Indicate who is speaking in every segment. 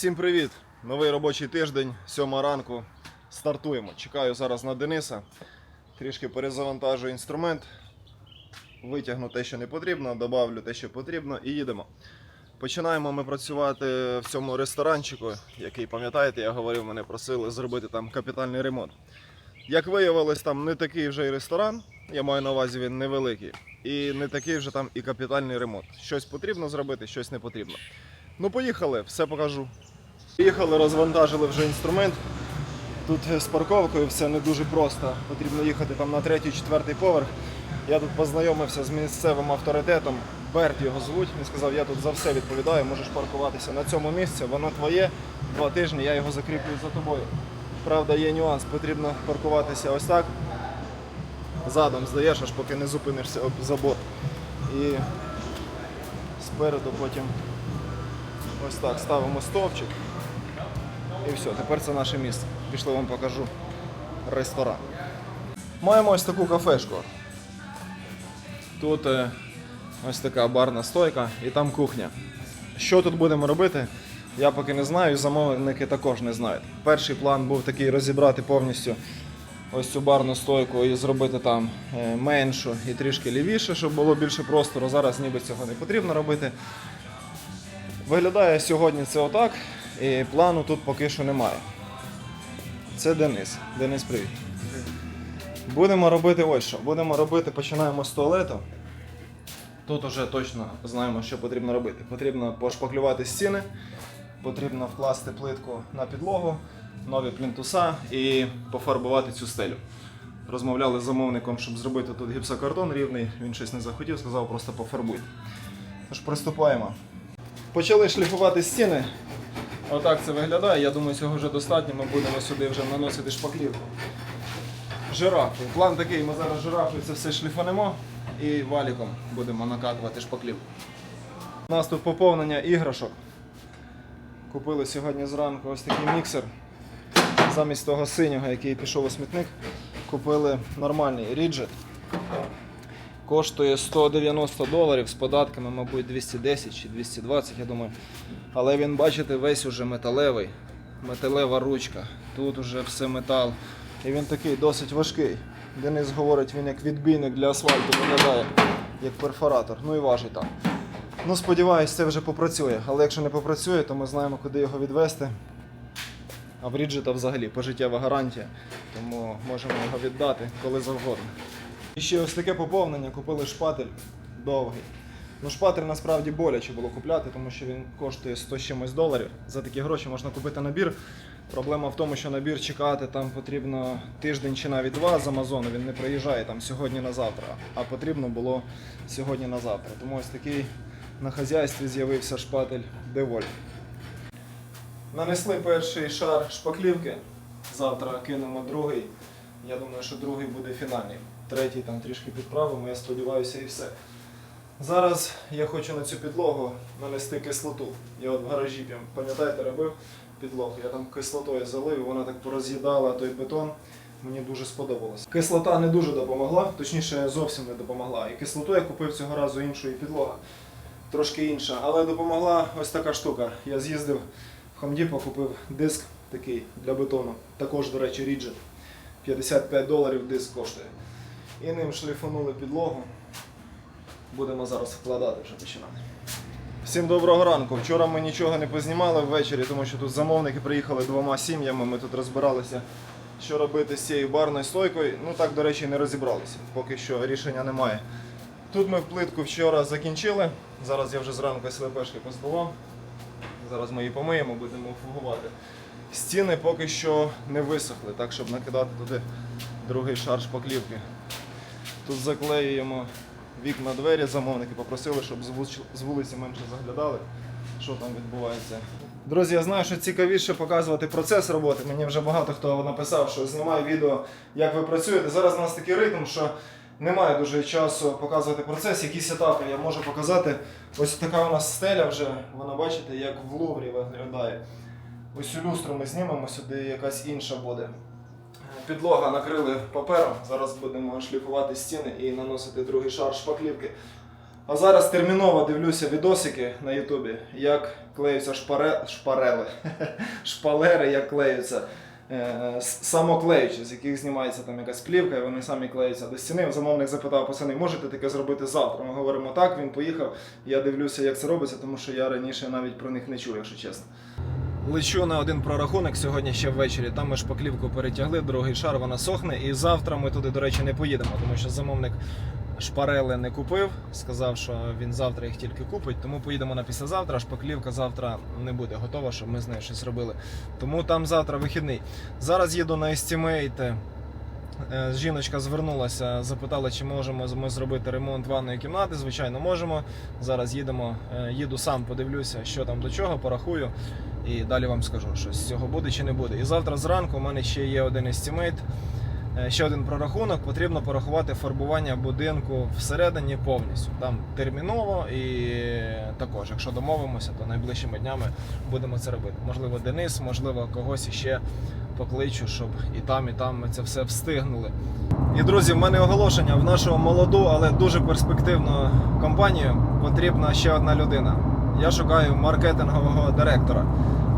Speaker 1: Всім привіт! Новий робочий тиждень, сьома ранку. Стартуємо. Чекаю зараз на Дениса. Трішки перезавантажую інструмент. Витягну те, що не потрібно, добавлю те, що потрібно, і їдемо. Починаємо ми працювати в цьому ресторанчику, який, пам'ятаєте, я говорив, мене просили зробити там капітальний ремонт. Як виявилось, там не такий вже і ресторан, я маю на увазі він невеликий, і не такий вже там і капітальний ремонт. Щось потрібно зробити, щось не потрібно. Ну, поїхали, все покажу. Приїхали, розвантажили вже інструмент. Тут з парковкою все не дуже просто. Потрібно їхати там на третій, четвертий поверх. Я тут познайомився з місцевим авторитетом. Берт його звуть. Він сказав, я тут за все відповідаю, можеш паркуватися на цьому місці, воно твоє. Два тижні я його закріплюю за тобою. Правда, є нюанс, потрібно паркуватися ось так. Задом здаєш, аж поки не зупинишся об забор. І спереду потім ось так ставимо стовпчик. І все, тепер це наше місце. Пішли вам покажу ресторан. Маємо ось таку кафешку. Тут е, ось така барна стойка і там кухня. Що тут будемо робити, я поки не знаю, замовники також не знають. Перший план був такий розібрати повністю ось цю барну стойку і зробити там е, меншу і трішки лівіше, щоб було більше простору. Зараз ніби цього не потрібно робити. Виглядає сьогодні це отак, і плану тут поки що немає. Це Денис. Денис, привіт. Будемо робити ось що. Будемо робити, починаємо з туалету. Тут вже точно знаємо, що потрібно робити. Потрібно пошпаклювати стіни, потрібно вкласти плитку на підлогу, нові плінтуса і пофарбувати цю стелю. Розмовляли з замовником, щоб зробити тут гіпсокартон рівний. Він щось не захотів, сказав, просто пофарбуйте. Тож приступаємо. Почали шліфувати стіни. Отак це виглядає. Я думаю, цього вже достатньо. Ми будемо сюди вже наносити шпаклівку. Жирафи. План такий, ми зараз жирафи це все шліфанемо і валіком будемо накатувати шпаклівку. У нас тут поповнення іграшок. Купили сьогодні зранку ось такий міксер. Замість того синього, який пішов у смітник, купили нормальний ріджет. Коштує 190 доларів з податками, мабуть, 210 чи 220, я думаю. Але він, бачите, весь уже металевий. Металева ручка. Тут уже все метал. І він такий досить важкий. Денис говорить, він як відбійник для асфальту виглядає, як перфоратор. Ну і важить так. Ну, сподіваюсь, це вже попрацює. Але якщо не попрацює, то ми знаємо, куди його відвести. А в Ріджета взагалі пожиттєва гарантія, тому можемо його віддати коли завгодно. І ще ось таке поповнення, купили шпатель довгий. Ну, шпатель насправді боляче було купляти, тому що він коштує 100 чимось доларів. За такі гроші можна купити набір. Проблема в тому, що набір чекати там потрібно тиждень чи навіть два з Амазону. Він не приїжджає там сьогодні на завтра, а потрібно було сьогодні на завтра. Тому ось такий на хазяйстві з'явився шпатель Деволь. Нанесли перший шар шпаклівки. Завтра кинемо другий. Я думаю, що другий буде фінальний. Третій там трішки підправимо, я сподіваюся, і все. Зараз я хочу на цю підлогу нанести кислоту. Я от в гаражі, пам'ятаєте, робив підлогу. Я там кислотою залив, вона так пороз'їдала той бетон. Мені дуже сподобалось. Кислота не дуже допомогла, точніше зовсім не допомогла. І кислоту я купив цього разу іншої підлога. Трошки інша, але допомогла ось така штука. Я з'їздив в Depot, купив диск такий для бетону. Також, до речі, Ridget. 55 доларів диск коштує. І ним шліфанули підлогу. Будемо зараз вкладати вже починати. Всім доброго ранку. Вчора ми нічого не познімали ввечері, тому що тут замовники приїхали двома сім'ями. Ми тут розбиралися, що робити з цією барною стойкою. Ну так, до речі, не розібралися. Поки що рішення немає. Тут ми плитку вчора закінчили. Зараз я вже зранку СВПшки позбував. Зараз ми її помиємо, будемо фугувати. Стіни поки що не висохли, так щоб накидати туди другий шар шпаклівки. Тут заклеюємо вікна двері, замовники попросили, щоб з вулиці менше заглядали, що там відбувається. Друзі, я знаю, що цікавіше показувати процес роботи. Мені вже багато хто написав, що знімай відео, як ви працюєте. Зараз у нас такий ритм, що немає дуже часу показувати процес, якісь етапи я можу показати. Ось така у нас стеля вже, вона бачите, як в Луврі виглядає. Ось цю люстру ми знімемо, сюди якась інша буде. Підлога накрили папером. Зараз будемо шліфувати стіни і наносити другий шар шпаклівки. А зараз терміново дивлюся відосики на Ютубі, як клеються шпаре... шпарели, шпалери, як клеються. е, Самоклеючі, з яких знімається там якась плівка, і вони самі клеються до стіни. Замовник запитав, пацани, можете таке зробити завтра? Ми говоримо так, він поїхав. Я дивлюся, як це робиться, тому що я раніше навіть про них не чув, якщо чесно. Лечу на один прорахунок сьогодні ще ввечері. Там ми шпаклівку перетягли, другий шар вона сохне. І завтра ми туди, до речі, не поїдемо, тому що замовник шпарели не купив. Сказав, що він завтра їх тільки купить. Тому поїдемо на післязавтра. Шпаклівка завтра не буде готова, щоб ми з нею щось робили. Тому там завтра вихідний. Зараз їду на Estimate. Е, Жіночка звернулася, запитала, чи можемо ми зробити ремонт ванної кімнати. Звичайно, можемо. Зараз їдемо, е, їду сам, подивлюся, що там до чого, порахую. І далі вам скажу, що з цього буде чи не буде. І завтра зранку у мене ще є один естімейт, е, ще один прорахунок. Потрібно порахувати фарбування будинку всередині повністю. Там терміново і також, якщо домовимося, то найближчими днями будемо це робити. Можливо, Денис, можливо, когось іще покличу, щоб і там, і там ми це все встигнули. І друзі, в мене оголошення в нашу молоду, але дуже перспективну компанію потрібна ще одна людина. Я шукаю маркетингового директора.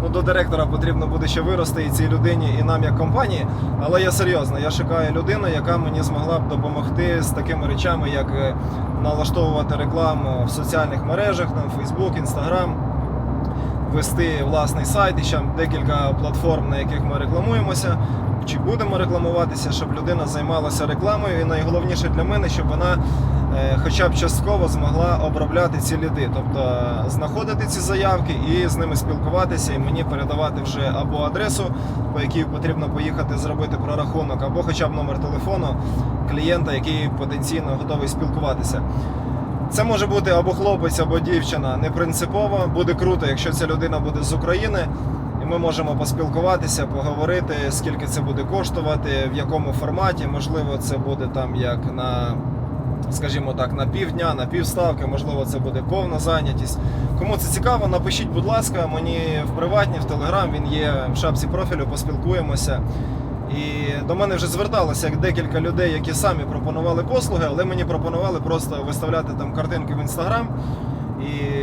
Speaker 1: Ну, до директора потрібно буде ще вирости і цій людині, і нам як компанії. Але я серйозно, я шукаю людину, яка мені змогла б допомогти з такими речами, як е, налаштовувати рекламу в соціальних мережах, там Facebook, Instagram, вести власний сайт і ще декілька платформ, на яких ми рекламуємося. Чи будемо рекламуватися, щоб людина займалася рекламою, і найголовніше для мене, щоб вона хоча б частково змогла обробляти ці ліди, тобто е, знаходити ці заявки і з ними спілкуватися, і мені передавати вже або адресу, по якій потрібно поїхати зробити прорахунок, або хоча б номер телефону клієнта, який потенційно готовий спілкуватися. Це може бути або хлопець, або дівчина, не принципово. Буде круто, якщо ця людина буде з України, і ми можемо поспілкуватися, поговорити, скільки це буде коштувати, в якому форматі. Можливо, це буде там як на, скажімо так, на півдня, на півставки, можливо, це буде повна зайнятість. Кому це цікаво, напишіть, будь ласка, мені в приватні, в Телеграм, він є в шапці профілю, поспілкуємося. І до мене вже зверталося декілька людей, які самі пропонували послуги, але мені пропонували просто виставляти там картинки в інстаграм. І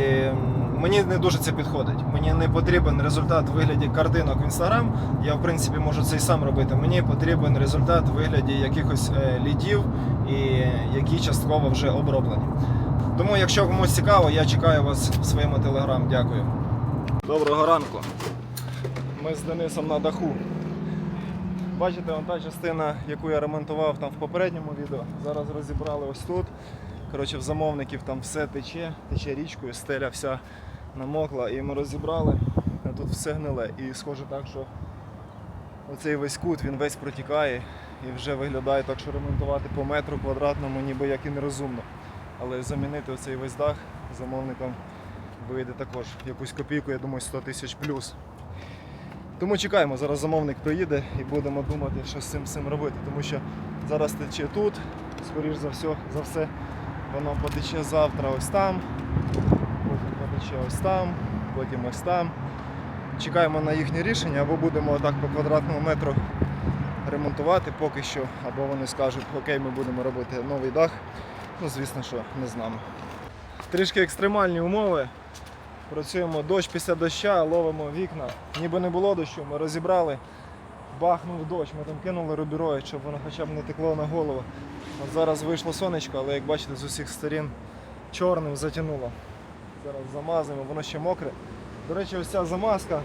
Speaker 1: мені не дуже це підходить. Мені не потрібен результат в вигляді картинок в інстаграм. Я в принципі можу це і сам робити. Мені потрібен результат в вигляді якихось е, лідів, і які частково вже оброблені. Тому, якщо комусь цікаво, я чекаю вас в своєму телеграм. Дякую. Доброго ранку. Ми з Денисом на даху. Бачите, вон та частина, яку я ремонтував там в попередньому відео. Зараз розібрали ось тут. Коротше, в замовників там все тече, тече річкою, стеля вся намокла і ми розібрали. А тут все гниле. І схоже так, що оцей весь кут він весь протікає і вже виглядає так, що ремонтувати по метру квадратному ніби як і нерозумно. Але замінити оцей весь дах замовникам вийде також якусь копійку, я думаю, 100 тисяч плюс. Тому чекаємо, зараз замовник приїде і будемо думати, що з цим всім робити. Тому що зараз тече тут, скоріш за все, за все, воно потече завтра ось там, потече ось там, потім ось там. Чекаємо на їхнє рішення, або будемо отак по квадратному метру ремонтувати поки що, або вони скажуть, окей, ми будемо робити новий дах. Ну, звісно, що не з нами. Трішки екстремальні умови. Працюємо дощ після доща, ловимо вікна. Ніби не було дощу, ми розібрали, бахнув дощ, ми там кинули рубіроїд, щоб воно хоча б не текло на голову. От зараз вийшло сонечко, але як бачите, з усіх сторін чорним затягнуло. Зараз замазуємо, воно ще мокре. До речі, ось ця замазка.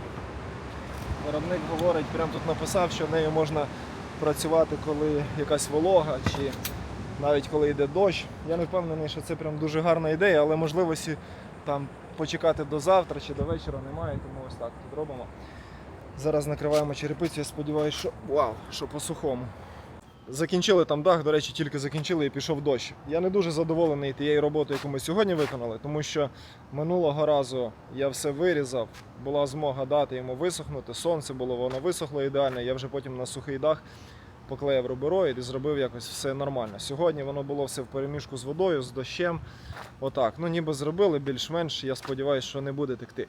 Speaker 1: Виробник говорить, прямо тут написав, що нею можна працювати, коли якась волога чи навіть коли йде дощ. Я не впевнений, що це прям дуже гарна ідея, але можливості там почекати до завтра чи до вечора немає, тому ось так тут робимо. Зараз накриваємо черепицю, я сподіваюся, що вау, що по сухому. Закінчили там дах, до речі, тільки закінчили і пішов дощ. Я не дуже задоволений тією роботою, яку ми сьогодні виконали, тому що минулого разу я все вирізав, була змога дати йому висохнути. Сонце було, воно висохло ідеально. Я вже потім на сухий дах поклеїв рубероїд і зробив якось все нормально. Сьогодні воно було все в переміжку з водою, з дощем. Отак. Ну ніби зробили більш-менш, я сподіваюся, що не буде текти.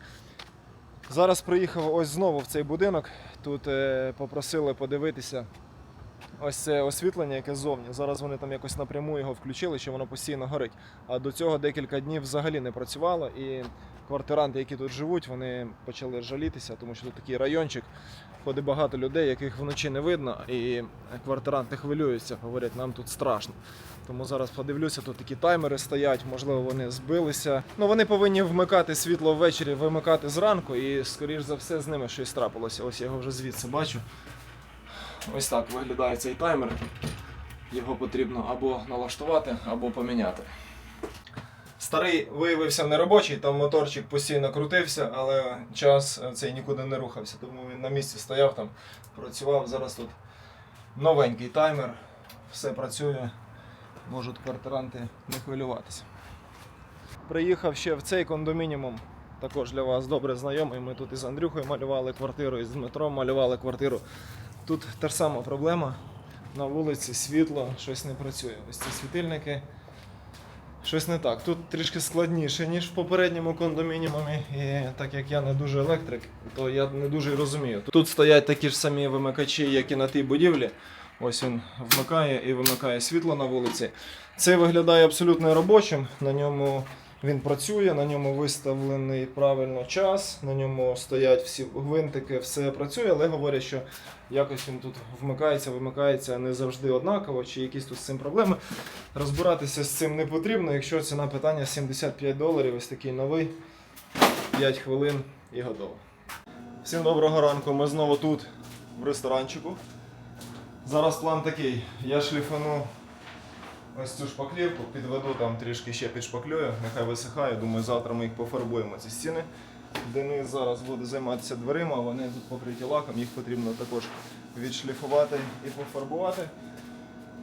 Speaker 1: Зараз приїхав ось знову в цей будинок. Тут е, попросили подивитися ось це освітлення, яке ззовні. Зараз вони там якось напряму його включили, що воно постійно горить. А до цього декілька днів взагалі не працювало. І квартиранти, які тут живуть, вони почали жалітися, тому що тут такий райончик. Ходить багато людей, яких вночі не видно, і квартиранти хвилюються, говорять, нам тут страшно. Тому зараз подивлюся, тут такі таймери стоять, можливо, вони збилися. Ну вони повинні вмикати світло ввечері, вимикати зранку, і скоріш за все з ними щось трапилося. Ось я його вже звідси бачу. Ось так виглядає цей таймер. Його потрібно або налаштувати, або поміняти. Старий виявився неробочий, там моторчик постійно крутився, але час цей нікуди не рухався, тому він на місці стояв там, працював. Зараз тут новенький таймер, все працює, можуть квартиранти не хвилюватися. Приїхав ще в цей кондомініум, також для вас добре знайомий. Ми тут із Андрюхою малювали квартиру, із Дмитром малювали квартиру. Тут та ж сама проблема. На вулиці світло, щось не працює. Ось ці світильники. Щось не так. Тут трішки складніше, ніж в попередньому кондомініумі. І так як я не дуже електрик, то я не дуже розумію. Тут стоять такі ж самі вимикачі, як і на тій будівлі. Ось він вмикає і вимикає світло на вулиці. Це виглядає абсолютно робочим. На ньому він працює, на ньому виставлений правильно час, на ньому стоять всі гвинтики, все працює, але говорять, що якось він тут вмикається, вимикається не завжди однаково, чи якісь тут з цим проблеми. Розбиратися з цим не потрібно, якщо ціна питання 75 доларів, ось такий новий, 5 хвилин і готово. Всім доброго ранку, ми знову тут, в ресторанчику. Зараз план такий. Я шліфану ось цю шпаклівку, підведу там трішки ще підшпаклюю, нехай висихає. Думаю, завтра ми їх пофарбуємо ці стіни. Денис зараз буде займатися дверима, вони тут покриті лаком, їх потрібно також відшліфувати і пофарбувати.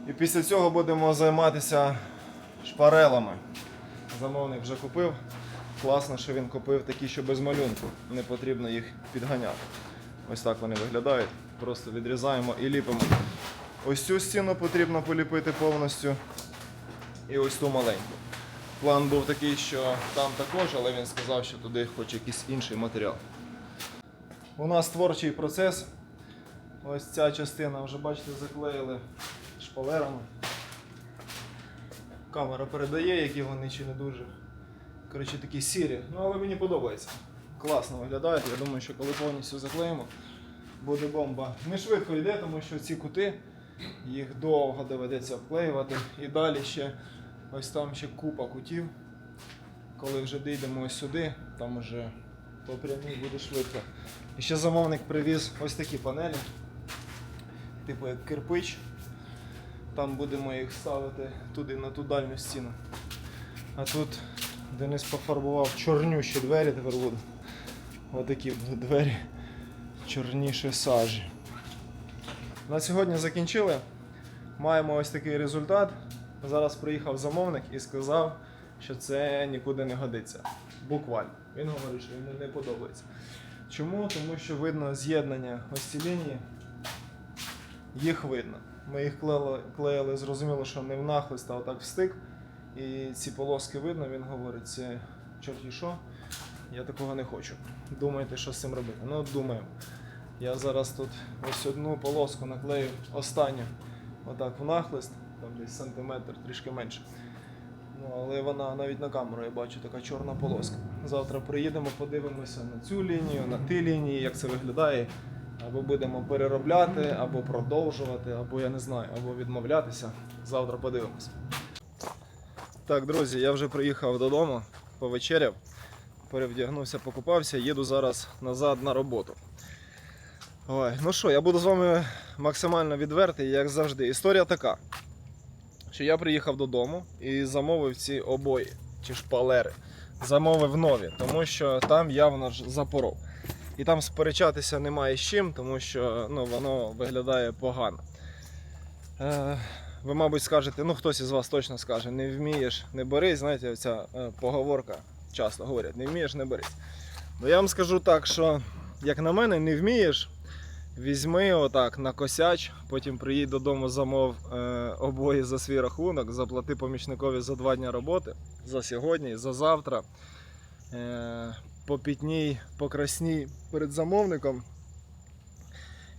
Speaker 1: І після цього будемо займатися шпарелами. Замовник вже купив. Класно, що він купив такі, що без малюнку. Не потрібно їх підганяти. Ось так вони виглядають. Просто відрізаємо і ліпимо. Ось цю стіну потрібно поліпити повністю. І ось ту маленьку. План був такий, що там також, але він сказав, що туди хоче якийсь інший матеріал. У нас творчий процес. Ось ця частина вже бачите заклеїли шпалерами. Камера передає, які вони чи не дуже. Коротше, такі сірі. Ну але мені подобається. Класно виглядають. Я думаю, що коли повністю заклеїмо, буде бомба. Не швидко йде, тому що ці кути, їх довго доведеться обклеювати. І далі ще ось там ще купа кутів. Коли вже дійдемо ось сюди, там вже по прямій буде швидко. І ще замовник привіз ось такі панелі, типу як кирпич. Там будемо їх ставити туди, на ту дальню стіну. А тут Денис пофарбував чорнющі двері тепер будуть. Отакі будуть двері чорніші сажі. На сьогодні закінчили. Маємо ось такий результат. Зараз приїхав замовник і сказав, що це нікуди не годиться. Буквально. Він говорить, що йому не подобається. Чому? Тому що видно з'єднання ось ці лінії. Їх видно. Ми їх клеїли, зрозуміло, що не в нахлист, а отак в стик. І ці полоски видно, він говорить, це чорті що, я такого не хочу. Думаєте, що з цим робити? Ну, думаємо. Я зараз тут ось одну полоску наклею останню, отак в нахлист, там десь сантиметр, трішки менше. Ну, але вона навіть на камеру я бачу така чорна полоска. Завтра приїдемо, подивимося на цю лінію, на ті лінії, як це виглядає. Або будемо переробляти, або продовжувати, або я не знаю, або відмовлятися. Завтра подивимося. Так, друзі, я вже приїхав додому, повечеряв, перевдягнувся, покупався, їду зараз назад на роботу. Ой, ну що, я буду з вами максимально відвертий, як завжди. Історія така, що я приїхав додому і замовив ці обої чи шпалери. Замовив нові, тому що там явно ж запоров. І там сперечатися немає з чим, тому що ну, воно виглядає погано. Е, ви, мабуть, скажете, ну хтось із вас точно скаже, не вмієш, не берись. Знаєте, оця е, поговорка часто говорять, не вмієш, не берись. Ну я вам скажу так, що як на мене, не вмієш, візьми отак на косяч, потім приїдь додому, замов е, обої за свій рахунок, заплати помічникові за два дні роботи, за сьогодні, за завтра. Е, попітній, покрасній перед замовником.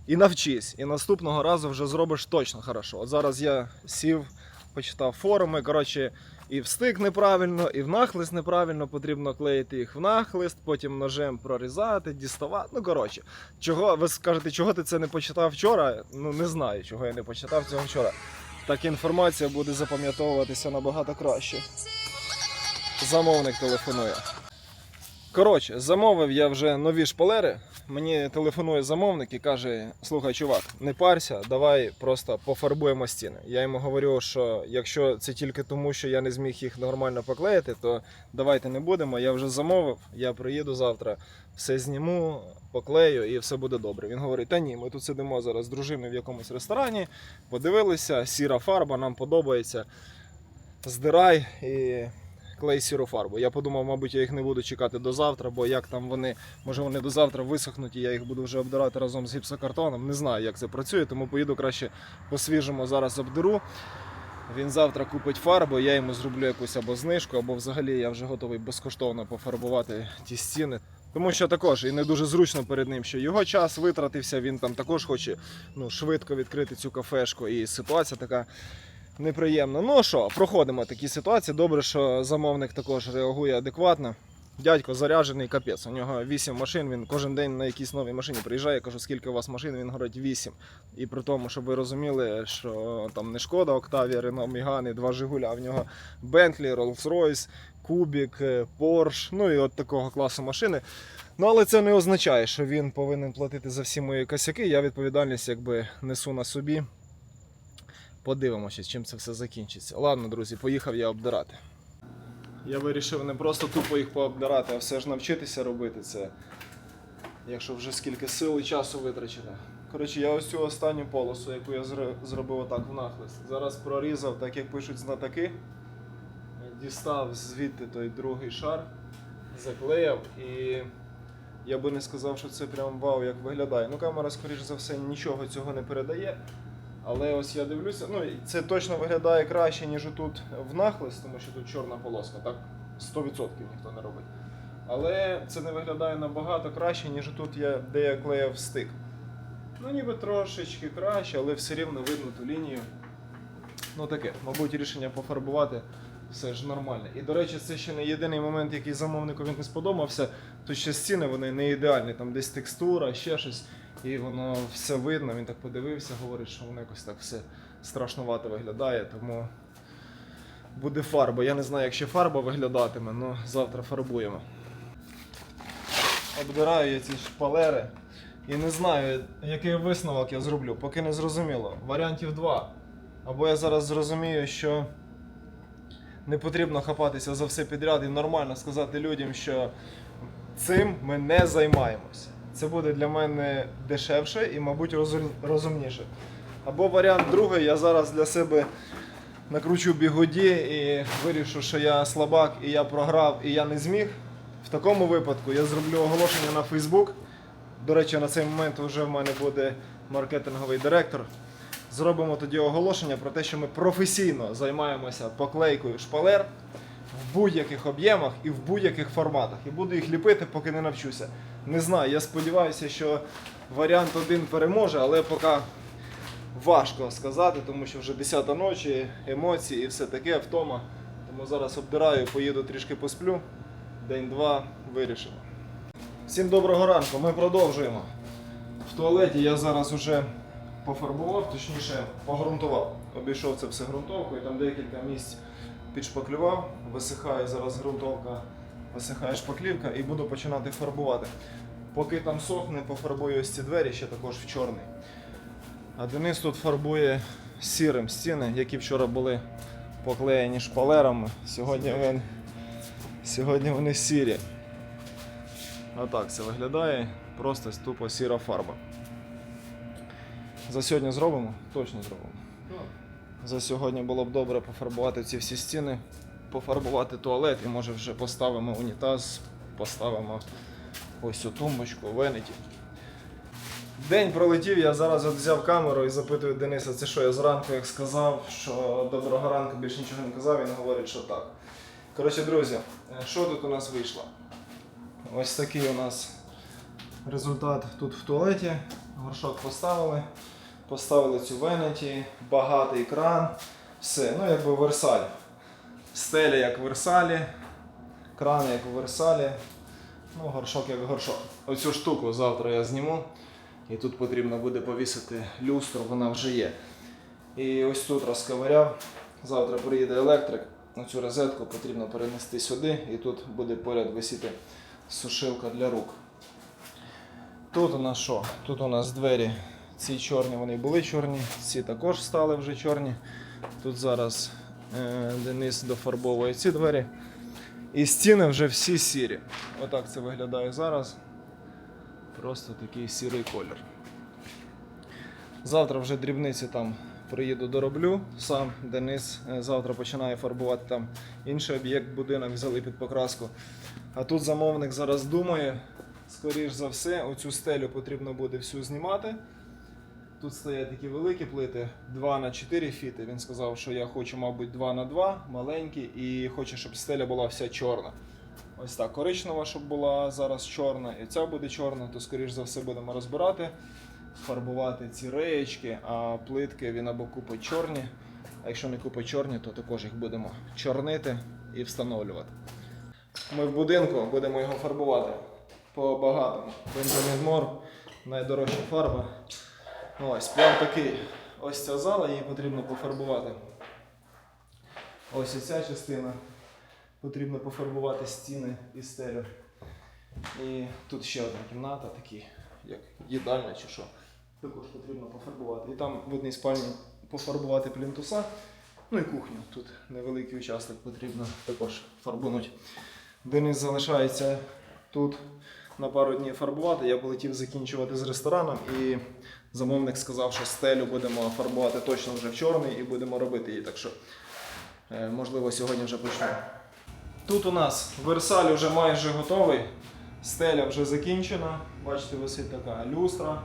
Speaker 1: і навчись. І наступного разу вже зробиш точно хорошо. От зараз я сів, почитав форуми. Коротше, і в стик неправильно, і в нахлист неправильно. Потрібно клеїти їх в нахлист, потім ножем прорізати, діставати. Ну коротше, чого ви скажете, чого ти це не почитав вчора? Ну не знаю, чого я не почитав цього вчора. Так інформація буде запам'ятовуватися набагато краще. Замовник телефонує. Коротше, замовив я вже нові шпалери. Мені телефонує замовник і каже: слухай, чувак, не парся, давай просто пофарбуємо стіни. Я йому говорю, що якщо це тільки тому, що я не зміг їх нормально поклеїти, то давайте не будемо. Я вже замовив, я приїду завтра, все зніму, поклею і все буде добре. Він говорить: та ні, ми тут сидимо зараз з дружиною в якомусь ресторані, подивилися, сіра фарба, нам подобається. Здирай і клей сіру фарбу. Я подумав, мабуть, я їх не буду чекати до завтра, бо як там вони, може вони до завтра висохнуть і я їх буду вже обдирати разом з гіпсокартоном. Не знаю, як це працює, тому поїду краще по-свіжому зараз обдеру. Він завтра купить фарбу, я йому зроблю якусь або знижку, або взагалі я вже готовий безкоштовно пофарбувати ті стіни. Тому що також і не дуже зручно перед ним, що його час витратився, він там також хоче ну, швидко відкрити цю кафешку, і ситуація така неприємна. Ну що, проходимо такі ситуації. Добре, що замовник також реагує адекватно. Дядько заряджений капець. У нього 8 машин. Він кожен день на якійсь новій машині приїжджає. Я кажу, скільки у вас машин? Він говорить 8. І при тому, щоб ви розуміли, що там не шкода, Октавія, Рено, Мігани, два Жигуля. В нього Бентлі, Rolls-Royce, Кубік, Porsche, ну і от такого класу машини. Ну але це не означає, що він повинен платити за всі мої косяки. Я відповідальність якби несу на собі. Подивимося, чим це все закінчиться. Ладно, друзі, поїхав я обдирати. Я вирішив не просто тупо їх пообдирати, а все ж навчитися робити це. Якщо вже скільки сил і часу витрачено. Коротше, я ось цю останню полосу, яку я зробив отак в нахлист. Зараз прорізав, так як пишуть знатоки. Дістав звідти той другий шар, заклеїв і я би не сказав, що це прям вау, як виглядає. Ну, камера, скоріш за все, нічого цього не передає. Але ось я дивлюся, ну це точно виглядає краще, ніж тут в нахлист, тому що тут чорна полоска, так 100% ніхто не робить. Але це не виглядає набагато краще, ніж тут, я, де я клеїв стик. Ну, ніби трошечки краще, але все рівно видно ту лінію. Ну таке, мабуть, рішення пофарбувати все ж нормальне. І до речі, це ще не єдиний момент, який замовникові не сподобався. Тут ще стіни вони не ідеальні, там десь текстура, ще щось. І воно все видно, він так подивився, говорить, що воно якось так все страшнувато виглядає, тому буде фарба. Я не знаю, як ще фарба виглядатиме, але завтра фарбуємо. Обдираю я ці шпалери і не знаю, який висновок я зроблю, поки не зрозуміло. Варіантів два. Або я зараз зрозумію, що не потрібно хапатися за все підряд і нормально сказати людям, що цим ми не займаємося. Це буде для мене дешевше і, мабуть, розумніше. Або варіант другий, я зараз для себе накручу бігоді і вирішу, що я слабак і я програв і я не зміг. В такому випадку я зроблю оголошення на Facebook. До речі, на цей момент вже в мене буде маркетинговий директор. Зробимо тоді оголошення про те, що ми професійно займаємося поклейкою шпалер в будь-яких об'ємах і в будь-яких форматах. І буду їх ліпити, поки не навчуся. Не знаю, я сподіваюся, що варіант один переможе, але поки важко сказати, тому що вже 10 ночі, емоції і все таке, втома. Тому зараз обдираю, поїду трішки посплю. День-два вирішимо. Всім доброго ранку, ми продовжуємо. В туалеті я зараз уже пофарбував, точніше погрунтував. Обійшов це все ґрунтовкою, там декілька місць підшпаклював, висихає зараз ґрунтовка, висихає шпаклівка і буду починати фарбувати. Поки там сохне, пофарбую ось ці двері ще також в чорний. А Денис тут фарбує сірим стіни, які вчора були поклеєні шпалерами. Сьогодні, він, сьогодні вони сірі. Отак це виглядає. Просто тупо сіра фарба. За сьогодні зробимо? Точно зробимо. За сьогодні було б добре пофарбувати ці всі стіни, пофарбувати туалет і може вже поставимо унітаз, поставимо ось цю тумбочку, венеті. День пролетів, я зараз от взяв камеру і запитую Дениса, це що я зранку як сказав, що доброго ранку більше нічого не казав, він говорить, що так. Коротше, друзі, е, що тут у нас вийшло? Ось такий у нас результат тут в туалеті. горшок поставили, поставили цю венеті, багатий кран, все, ну якби Версаль. Стеля як в Версалі, кран як в Версалі, ну горшок як горшок. Оцю штуку завтра я зніму. І тут потрібно буде повісити люстру, вона вже є. І ось тут розковиряв. Завтра приїде електрик. Цю розетку потрібно перенести сюди, і тут буде поряд висіти сушилка для рук. Тут у нас що? Тут у нас двері. Ці чорні, вони були чорні, ці також стали вже чорні. Тут зараз е, Денис дофарбовує ці двері. І стіни вже всі сірі. Отак це виглядає зараз. Просто такий сірий колір. Завтра вже дрібниці там приїду дороблю сам. Денис е, завтра починає фарбувати там інший об'єкт, будинок взяли під покраску. А тут замовник зараз думає, скоріш за все, оцю стелю потрібно буде всю знімати. Тут стоять такі великі плити 2 на 4 фіти. Він сказав, що я хочу, мабуть, 2 на 2 маленькі, і хоче, щоб стеля була вся чорна. Ось так, коричнева, щоб була зараз чорна, і ця буде чорна, то скоріш за все будемо розбирати, фарбувати ці реєчки, а плитки він або купить чорні. А якщо не купить чорні, то також їх будемо чорнити і встановлювати. Ми в будинку будемо його фарбувати по багатому. Moore, найдорожча фарба. Ось, план такий. Ось ця зала, її потрібно пофарбувати. Ось ця частина. Потрібно пофарбувати стіни і стелю. І тут ще одна кімната, такі, як їдальня чи що. Також потрібно пофарбувати. І там в одній спальні пофарбувати плінтуса. Ну і кухню. Тут невеликий участок потрібно також фарбунути. Денис залишається тут на пару днів фарбувати. Я полетів закінчувати з рестораном і замовник сказав, що стелю будемо фарбувати точно вже в чорний і будемо робити її. Так що, е, можливо, сьогодні вже почнемо. Тут у нас Версаль вже майже готовий. Стеля вже закінчена. Бачите, висить така люстра.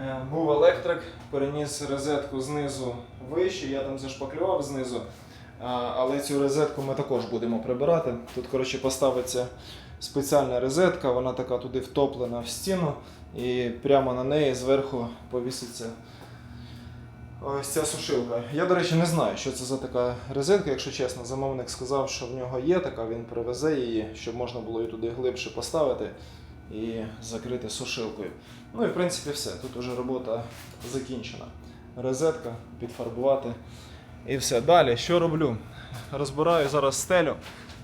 Speaker 1: Е, Був електрик, переніс розетку знизу вище, я там зашпаклював знизу. Але цю розетку ми також будемо прибирати. Тут, коротше, поставиться спеціальна розетка, вона така туди втоплена в стіну, і прямо на неї зверху повіситься ось ця сушилка. Я, до речі, не знаю, що це за така розетка, якщо чесно. Замовник сказав, що в нього є така, він привезе її, щоб можна було її туди глибше поставити і закрити сушилкою. Ну і в принципі все. Тут вже робота закінчена. Розетка, підфарбувати і все. Далі, що роблю? Розбираю зараз стелю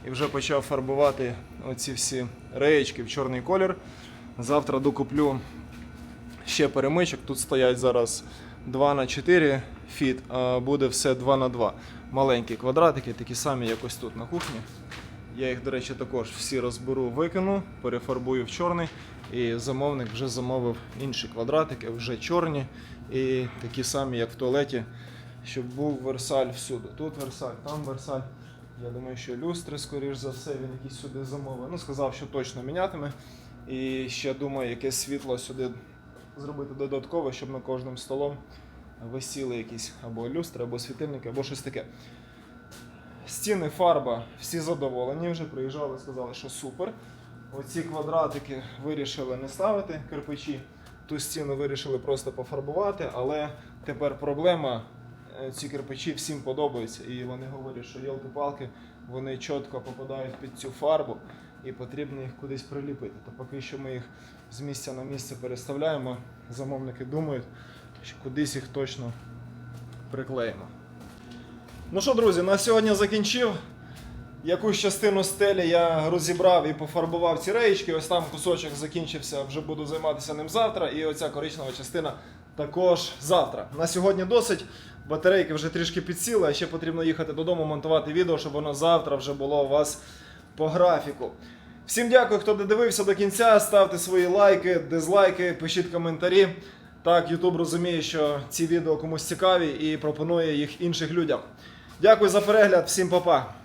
Speaker 1: і вже почав фарбувати оці всі реєчки в чорний колір. Завтра докуплю ще перемичок. Тут стоять зараз 2 на 4 фіт, а буде все 2 на 2 Маленькі квадратики, такі самі, як ось тут на кухні. Я їх, до речі, також всі розберу, викину, перефарбую в чорний. І замовник вже замовив інші квадратики, вже чорні і такі самі, як в туалеті, щоб був версаль всюди. Тут версаль, там версаль. Я думаю, що люстри, скоріш за все, він якісь сюди замовив. Ну, сказав, що точно мінятиме. І ще думаю, якесь світло сюди зробити додатково, щоб над кожним столом висіли якісь або люстри, або світильники, або щось таке. Стіни, фарба, всі задоволені вже приїжджали, сказали, що супер. Оці квадратики вирішили не ставити кирпичі. Ту стіну вирішили просто пофарбувати, але тепер проблема. Е, Ці кирпичі всім подобаються, і вони говорять, що йолки-палки, вони чітко попадають під цю фарбу і потрібно їх кудись приліпити. То поки що ми їх з місця на місце переставляємо, замовники думають, що кудись їх точно приклеїмо. Ну що, друзі, на сьогодні закінчив. Якусь частину стелі я розібрав і пофарбував ці реєчки. Ось там кусочок закінчився, вже буду займатися ним завтра. І оця коричнева частина також завтра. На сьогодні досить. Батарейки вже трішки підсіли, а ще потрібно їхати додому, монтувати відео, щоб воно завтра вже було у вас по графіку. Всім дякую, хто додивився до кінця. Ставте свої лайки, дизлайки, пишіть коментарі. Так, YouTube розуміє, що ці відео комусь цікаві і пропонує їх інших людям. Дякую за перегляд, всім па-па!